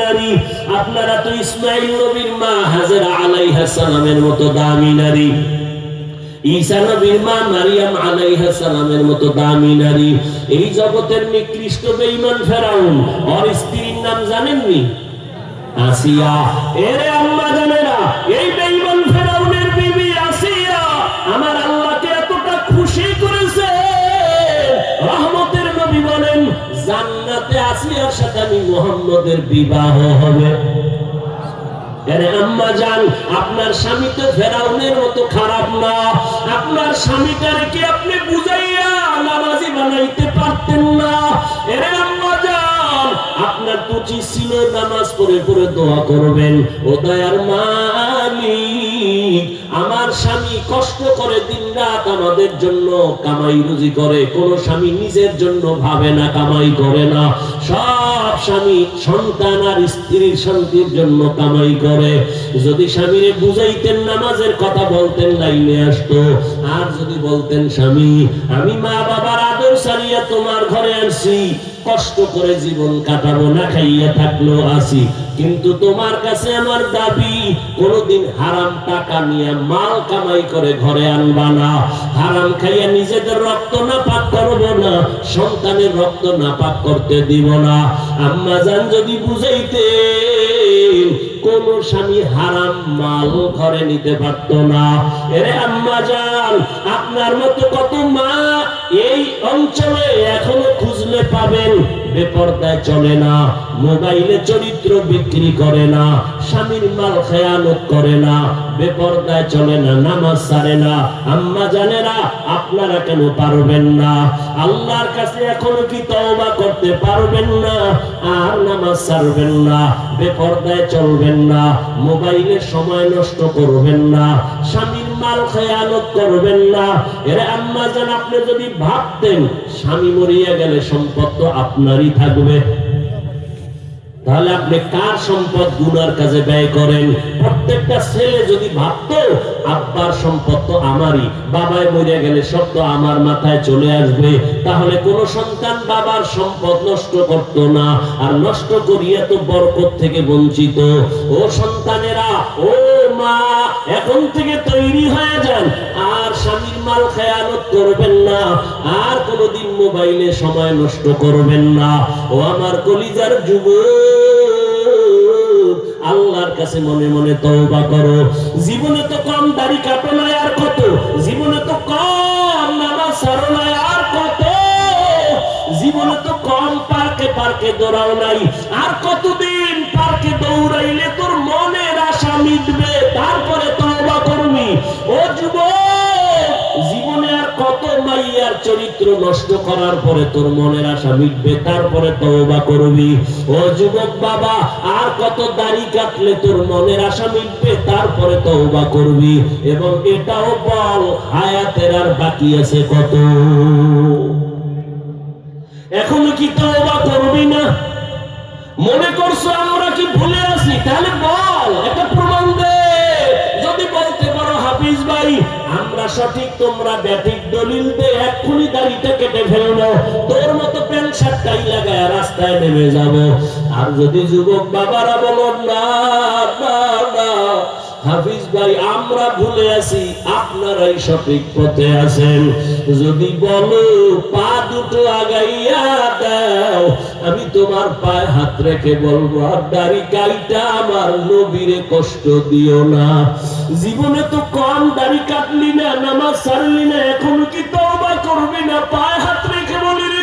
নারী, আপনারা তো ইসমাইল নবীর মা হাজরা আলাইহা সালামের মতো দামি নারী। ঈসা নবীর মা মারিয়াম আলাইহা সালামের মতো দামি নারী। এই জগতের নিকৃষ্ট বেঈমান ফেরাউন, ওর স্ত্রীর নাম জানেননি? আসিয়া। এরে আম্মা জানেরা, এই জান্নাতে আসিয়ার সাথে আমি মুহাম্মদের বিবাহ হবে। আপনার স্বামী তো ফেরাউনের মতো খারাপ না। আপনার স্বামীটারে আপনি বুঝাইয়া বানাইতে পারতেন না? আপনার উচিত ছিল, নামাজ পড়ে পড়ে দোয়া করবেন। ও দয়ার মালিক। আমার স্বামী কষ্ট করে দিন রাত আমাদের জন্য কামাই রুজি করে, কোন স্বামী নিজের জন্য ভাবে না, কামাই করে না। সব স্বামী সন্তান আর স্ত্রীর শান্তির জন্য কামাই করে। যদি স্বামীরে বুঝাইতেন, নামাজের কথা বলতেন, লাইনে আসতো। আর যদি বলতেন, স্বামী, আমি মা বাবার আদর সারিয়া তোমার ঘরে আসছি কষ্ট করে জীবন কাটাবো, না খাইয়া থাকল আসি। কিন্তু তোমার কাছে আমার দাবি, কোনদিন হারাম টাকা নিয়ে মাল কামাই করে ঘরে আনবা না। হারাম খাইয়া নিজেদের রক্ত না পাক করব না, সন্তানের রক্ত না পাক করতে দিব না। আম্মা জান যদি বুঝাইতে কোন স্বামী হারাম মাল ঘরে নিতে পারত না। এরে আম্মা জান, আপনার মতো কত মা এই অঞ্চলে এখনও খুঁজলে পাবেন, বেপরদায় চলে না, মোবাইলে চরিত্র বিক্রি করে না, স্বামীর মাল খেয়ানত করে না, বেপরদায় চলে না, নামাজ সারে না। আম্মা জানেরা, আপনারা কেন পারবেন না? আল্লাহর কাছে এখনও কি তওবা করতে পারবেন না? আর নামাজ সারবেন না, বেপরদায় চলবেন না, মোবাইলে সময় নষ্ট করবেন না স্বামীর মাল খেয়ানত করবেন না। এরা আম্মা জান, আপনি যদি ভাবতেন, স্বামী মরিয়া গেলে সম্পদ তো আপনারই থাকবে। তাহলে আপনি কার সম্পদ গুনার কাজে ব্যয় করেন? প্রত্যেকটা ছেলে যদি ভাবতো, আব্বার সম্পদ তো আমারই, বাবায় মরে গেলে সব তো আমার মাথায় চলে আসবে, তাহলে কোন সন্তান বাবার সম্পদ নষ্ট করত না, আর নষ্ট করিয়া তো বরকত থেকে বঞ্চিত। ও সন্তানেরা, ও এখন থেকে তৈরি হয়ে যান। আর স্বামীর মাল খেয়ানত করবেন না। আর কোনোদিন মোবাইলে সময় নষ্ট করবেন না। ও আমার কলিজার যুবক, আল্লাহর কাছে মনে মনে তওবা করো। জীবনে তো কম দাড়ি কাটো না আর কত? জীবনে তো কম নামাজ সারো না আর কত? জীবনে তো কম পার্কে পার্কে দৌড়াও নাই। আর কতদিন মিটবে তারপরে তওবা করবি ও যুবক, জীবনে আর কত মাইয়ার চরিত্র নষ্ট করার পরে তোর মনের আশা মিটবে, তারপরে তওবা করবি। ও যুবক বাবা, আর কত দাড়ি কাটলে তোর মনের আশা মিটবে, তারপরে তওবা করবি। এবং এটাও বল হায়াতের আর বাকি আছে কত। এখনও কি তওবা করবি না? মনে করছ আমরা কি ভুলে আছি? তাহলে বল, একটা আমরা সঠিক, তোমরা ব্যাটিক দলিল দিয়ে এক্ষুনি দাড়িটা কেটে ফেলব তোর মতো প্যান্ট শার্টটাই লাগায় রাস্তায় নেমে যাব। আর যদি যুবক বাবারা বলো না না, হাফিজ ভাই, আমরা ভুলে আছি, আপনারাই সঠিক পথে আছেন। যদি বলো, পা দুটো আগাইয়া দাও, আমি তোমার পায়ে হাত রেখে বলব, আর দাড়ি কাইটা আমার নবীরে কষ্ট দিও না। জীবনে তো কম দাড়ি কাটলি না, নামাজ সারলি না, এখন কি তওবা করবি না? পায়ে হাত রেখে বলি রে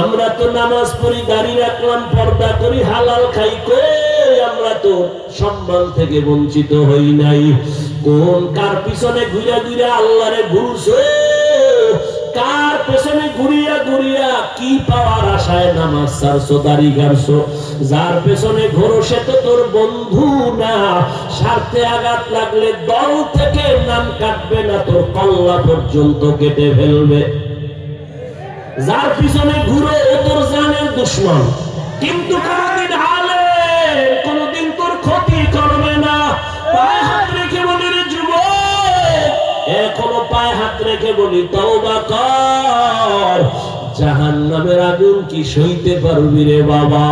আমরা তো নামাজ পড়ি, দাড়ি রাখলাম, পর্দা করি, হালাল খাই, কই আমরা তো সম্মান থেকে বঞ্চিত হই নাই। কোন কার পিছনে ঘুরে ঘুরে আল্লাহরে ভুলছো কার পেছনে ঘুরিয়া ঘুরিয়া কি পাওয়ার আশায় নামাজ সারছো দাড়ি গাড়ছো যার পেছনে ঘোরো সে তো তোর বন্ধু না। স্বার্থে আঘাত লাগলে দল থেকে নাম কাটবে না, তোর কল্লা পর্যন্ত কেটে ফেলবে। যার পিছনে ঘুরে, ও তোর জানের দুশ্মন। কিন্তু কোনদিন হালে, কোনদিন তোর ক্ষতি করবে না। পায়ে এখনও পায়ে হাত রেখে বলি, তওবা কর। জাহান নামের আগুন কি সইতে পারবি রে বাবা?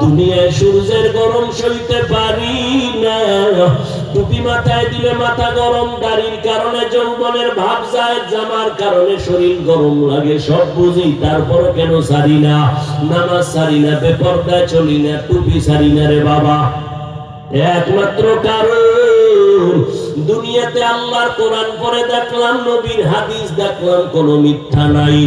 দুনিয়ায় সূর্যের গরম সইতে পারি না। টুপি মাথায় দিলে মাথা গরম, দাড়ির কারণে যৌবনের ভাব যায়, জামার কারণে শরীর গরম লাগে, সব বুঝি তারপর কেন সারি না? নামাজ সারি না, বেপর্দায় চলি না, টুপি সারি না রে বাবা। একমাত্র কারণ দুনিয়াতে আল্লাহর কোরআন পড়ে দেখলাম, নবীর হাদিস দেখলাম, কোনো মিথ্যা নাই।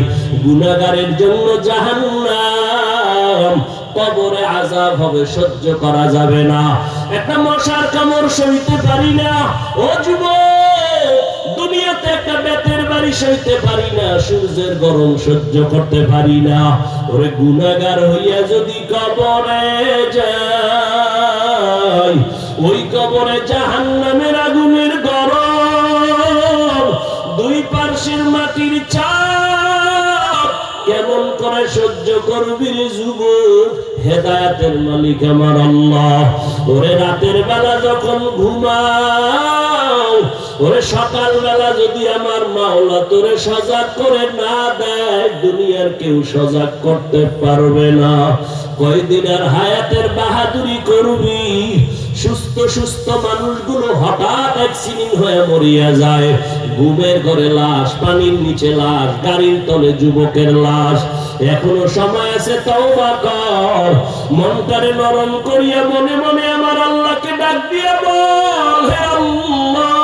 গুনাহগারের জন্য জাহান্নাম। কবরে আজাব হবে, সহ্য করা যাবে না। একটা মশার কামড় সইতে পারি না। ও যুবক, দুনিয়াতে একটা বেতের বাড়ি সইতে পারি না, সূর্যের গরম সহ্য করতে পারি না। ওরে গুনাগার হইয়া যদি কবরে যাই ওই কবরে জাহান নামের আগুনের গরম। দুই পার্শ্বের মাটির কেমন করে সহ্য করবি রে যুবক? হেদায়াতের মালিক আমার আল্লাহ। ওরে রাতের বেলা যখন ঘুমাও, ওরে সকাল বেলা যদি আমার মাওলা তোরে সজাগ করে না দেয়, দুনিয়ার কেউ সজাগ করতে পারবে না। কয়দিন আর হায়াতের বাহাদুরি করবি? সুস্থ সুস্থ মানুষগুলো হঠাৎ অ্যাক্সিডেন্ট হয়ে মরিয়া যায়। ঘুমের ঘরে লাশ, পানির নিচে লাশ, গাড়ির তলে যুবকের লাশ। এখনও সময় আছে, তওবা কর। মনটারে নরম করিয়া মনে মনে আমার আল্লাহকে ডাক দিয়া বল, হে আল্লাহ।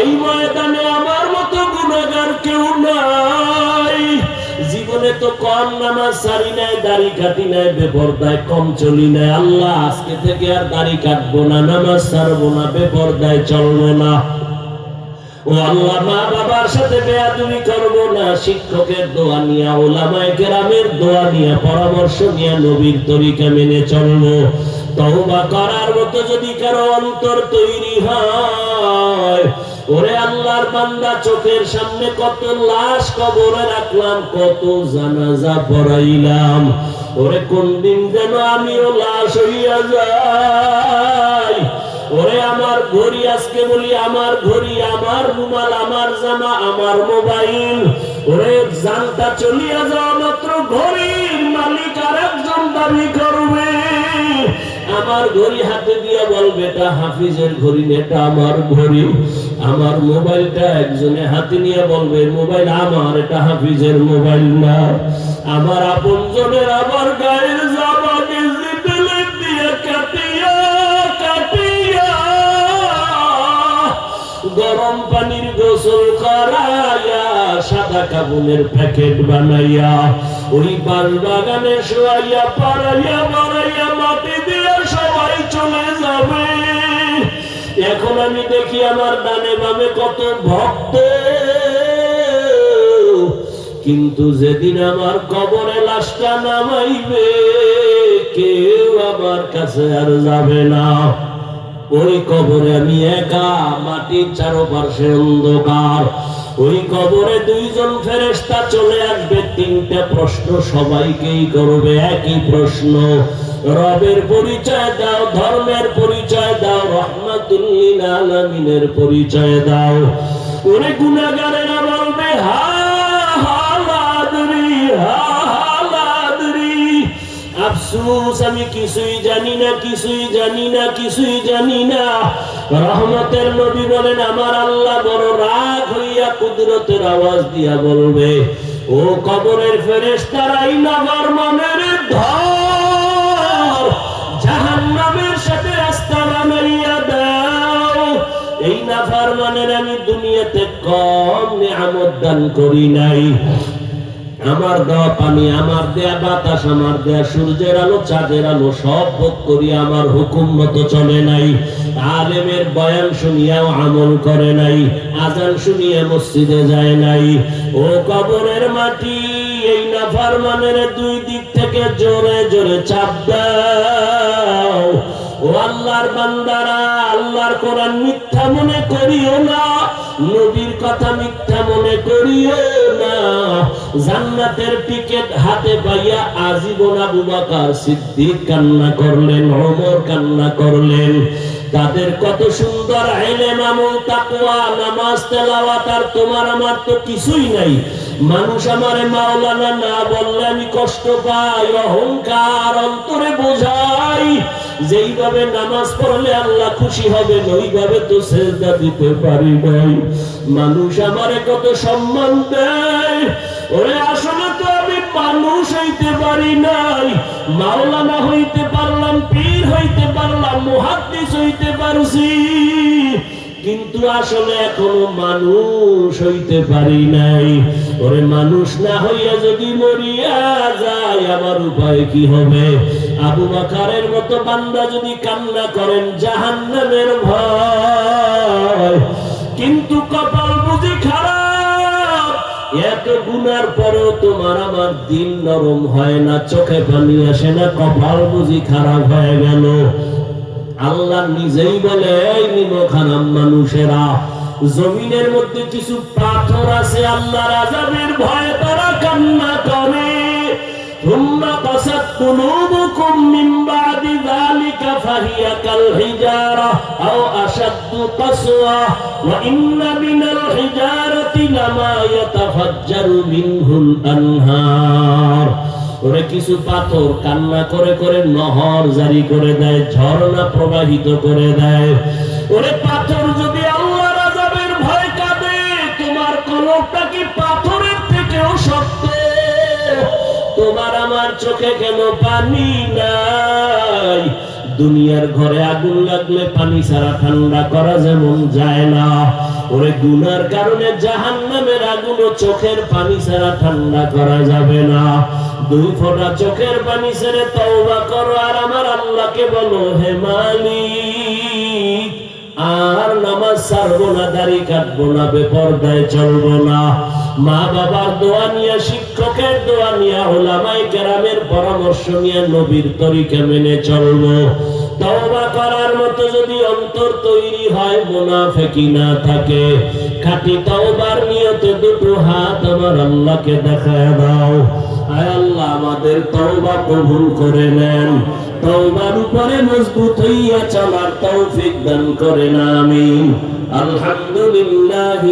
এই ময়দানে আমার মতো গুণাগার কেউ নাই। জীবনে তো কম নামাজ সারি নাই, দাড়ি কাটি নাই, বেপরদায় কম চলি নাই। আল্লাহ, আজকে থেকে আর দাড়ি কাটবো না, নামাজ সারবো না, বেপরদায় চলবো না। ও আল্লাহ মা বাবার সাথে না, শিক্ষকের দোয়া ওলামায়ে কেরামের দোয়া পরামর্শ নবীর তরিকা মেনে করার মতো যদি কারও অন্তর তৈরি হয়, ওরে আল্লাহর বান্দা, চোখের সামনে কত লাশ কবরে রাখলাম, কত জানাজা পড়াইলাম। ওরে কোন দিন যেন আমিও লাশ হইয়া যাই ওরে আমার ঘড়ি আজকে বলি, আমার ঘড়ি, আমার রুমাল, আমার জামা, আমার মোবাইল। ওরে জানটা চলিয়া যাওয়া মাত্র ঘড়ির মালিক আর একজন দাবি করবে। আমার ঘড়ি হাতে দিয়া বলবে এটা হাফিজের ঘড়ি এটা আমার ঘড়ি। আমার মোবাইলটা একজনে হাতে নিয়ে বলবে, মোবাইল আমার, এটা হাফিজের মোবাইল না। আমার আপন গরম পানির গোসল করাইয়া সাদা কাবুনের প্যাকেট বানাইয়া ওই বাল বাগানে শোয়াইয়া, পাড়াইয়া, বাড়াইয়া মাটি দিয়ে সবাই চলে যাবে। এখন আমি দেখি আমার ডানে বামে কত ভক্ত। কিন্তু যেদিন আমার কবরে লাশটা নামাইবে, কেউ আমার কাছে আর যাবে না। ওই কবরে আমি একা, মাটির চারপাশে অন্ধকার। ওই কবরে দুইজন ফেরেশতা চলে আসবে, তিনটা প্রশ্ন সবাইকেই করবে, একই প্রশ্ন। রবের পরিচয় দাও, ধর্মের পরিচয় দাও রহমাতুল্লিল আলামিনের পরিচয় দাও। ওরে গুনাহগারেরা বলবে, হা আফসোস, আমি কিছুই জানি না, কিছুই জানি না, কিছুই জানি না। রহমতের নবী বলেন, আমার আল্লাহ বড় রাগ হইয়া কুদরতের আওয়াজ দিয়া বলবে, ও কবরের ফেরেশতারাই নগর মনের ধর জাহান্নামের সাথে রাস্তা বানাইয়া দাও। এই নাফার মানের আমি দুনিয়াতে কম নিয়ামত দান করি নাই। আমার দেওয়া পানি, আমার দেয়া বাতাস, আমার দেয়া সূর্যের আলো, চাঁদের আলো, সব ভোগ করি, আমার হুকুম মতো চলে নাই। আলেমের বয়ান শুনিয়াও আমল করে নাই, আজান শুনিয়ে মসজিদে যায় নাই। ও কবরের মাটি, এই নাফার মানের দুই দিক থেকে জোরে জোরে চাপ দাও। ও আল্লাহর বান্দারা, আল্লাহর কোরআন মিথ্যা মনে করিও না, নবীর কথা মিথ্যা মনে করিও না জান্নাতের টিকেট হাতে পাইয়া আজীবন আবু বকর সিদ্দিক কান্না করলেন, ওমর কান্না করলেন। তাদের কত সুন্দর ইলম আমল তাকওয়া, নামাজ, তেলাওয়াত, আর তোমার আমার তো কিছুই নাই। মানুষ আমারে মাওলানা না বললে আমি কষ্ট পাই, অহংকার অন্তরে বোঝাই। যেইভাবে নামাজ পড়লে আল্লাহ খুশি হবে ওইভাবে তো সেজদা দিতে পারি নাই। মানুষ আমারে কত সম্মান দেয়। মানুষ কিন্তু আসলে এখনও মানুষ হইতে পারি নাই। ওরে মানুষ না হইয়া যদি মরিয়া যায়, আমার উপায় কি হবে? আবু বাকারের মতো বান্দা যদি কান্না করেন, জাহান্নামের ভয়। কিন্তু কপাল বুঝি খারাপ এত গুনার পরেও তোমার আমার নরম হয় না, চোখে পানি আসে না, কপাল বুঝি খারাপ হয়ে গেল। আল্লাহ নিজেই বলে, এই নিমখানাম মানুষেরা, জমিনের মধ্যে কিছু পাথর আছে, আল্লাহর রাজাদের ভয়ে তারা কান্না করে। ثم قست قلوبكم من بعد ذلك فهي كالحجارة أو أشد قسوة وإن من الحجارة لما يتفجر منه الأنهار ওরে কিছু পাথর কান্না করে করে নহর জারি করে দেয় ঝর্ণা প্রবাহিত করে দেয় ওরে পাথর যদি আমার চোখে কেন পানি নাই। দুনিয়ার ঘরে আগুন লাগলে পানি ছাড়া ঠান্ডা করা যেমন যায় না। ওরে গুনার কারণে জাহান নামের আগুন চোখের পানি ছাড়া ঠান্ডা করা যাবে না। দুই ফোঁটা চোখের পানি ছেড়ে তওবা করো আর আমার আল্লাহকে বলো, হে মালিক, আর নামাজ ছাড়বো না, দাড়ি কাটবো না, বেপরদায় চলবো না। মা বাবার দোয়া নিয়ে, শিক্ষকের দোয়া নিয়ে, ওলামাই কেরামের পরামর্শ নিয়ে নবীর তরিকা মেনে চলবো। তওবা করার মতো যদি অন্তর তৈরি হয়, মুনাফিকি না থাকে। খাঁটি তওবার নিয়তে দুটো হাত আমার আল্লাহকে দেখায় দাও। আয় আল্লাহ, আমাদের তওবা কবুল করে নেন। তওবার উপরে মজবুত হইয়া চলার তৌফিক দান করেন আমিন। আলহামদুলিল্লাহ